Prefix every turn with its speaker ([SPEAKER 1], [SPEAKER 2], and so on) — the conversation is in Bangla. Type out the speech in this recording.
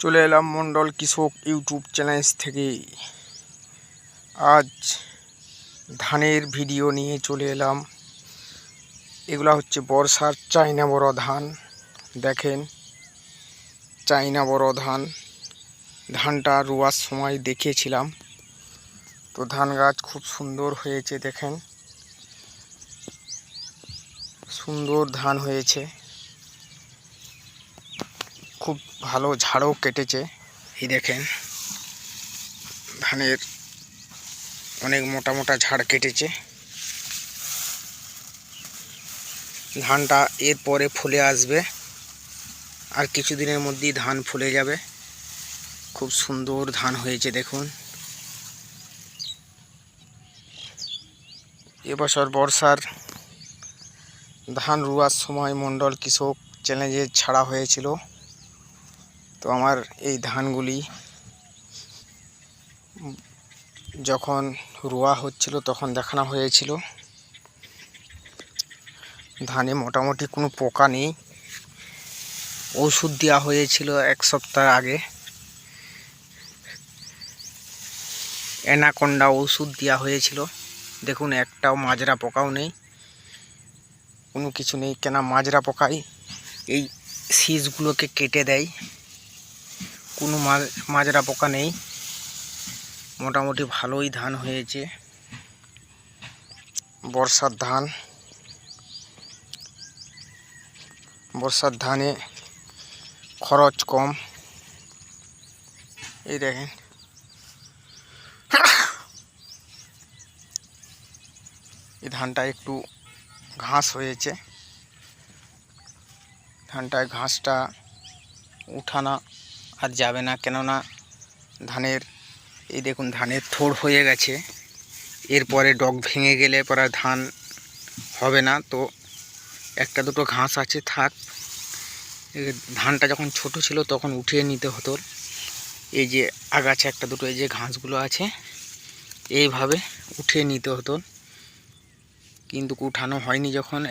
[SPEAKER 1] চলে এলাম মন্ডল কৃষক ইউটিউব চ্যানেল থেকে। আজ ধানের ভিডিও নিয়ে চলে এলাম। এগুলা হচ্ছে বর্ষার চাইনা বড় ধান। দেখেন, চাইনা বড় ধান। ধানটা রোয়ার সময় দেখিয়েছিলাম। তো ধান গাছ খুব সুন্দর হয়েছে, দেখেন। সুন্দর ধান হয়েছে। খুব ভালো ঝাড়ও কেটেছে। এই দেখেন, ধানের অনেক মোটা মোটা ঝাড় কেটেছে। ধানটা এরপরে ফুলে আসবে। আর কিছুদিনের মধ্যেই ধান ফুলে যাবে। খুব সুন্দর ধান হয়েছে, দেখুন। এবছর বর্ষার ধান রুয়ার সময় মণ্ডল কৃষক চ্যালেঞ্জে ছাড়া হয়েছিল। তো আমার এই ধানগুলি যখন রোয়া হচ্ছিল, তখন দেখানো হয়েছিল। ধানে মোটামুটি কোনো পোকা নেই। ওষুধ দেওয়া হয়েছিল এক সপ্তাহ আগে। অ্যানাকোন্ডা ওষুধ দেওয়া হয়েছিল। দেখুন, একটাও মাজরা পোকাও নেই। কোনো কিছু নেই। কেন মাজরা পোকাই এই শীষগুলোকে কেটে দেয়। কোনো মাজরা পোকা নেই। মোটামুটি ভালোই ধান হয়েছে। বর্ষার ধান। বর্ষার ধানে খরচ কম। এই দেখেন। এই ধানটা একটু ঘাস হয়েছে। ধানটায় ঘাসটা উঠানো আর যাবে না। কেননা ধানের, এই দেখুন ধানের থোড় হয়ে গেছে। এরপরে ডগ ভেঙে গেলে পরে ধান হবে না। তো একটা দুটো ঘাস আছে, থাক। ধানটা যখন ছোট ছিল তখন উঠিয়ে নিতে হতো। এই যে আগাছা একটা দুটো, এই যে ঘাসগুলো আছে, এইভাবে উঠিয়ে নিতে হতো। কিন্তু উঠানো হয়নি যখন।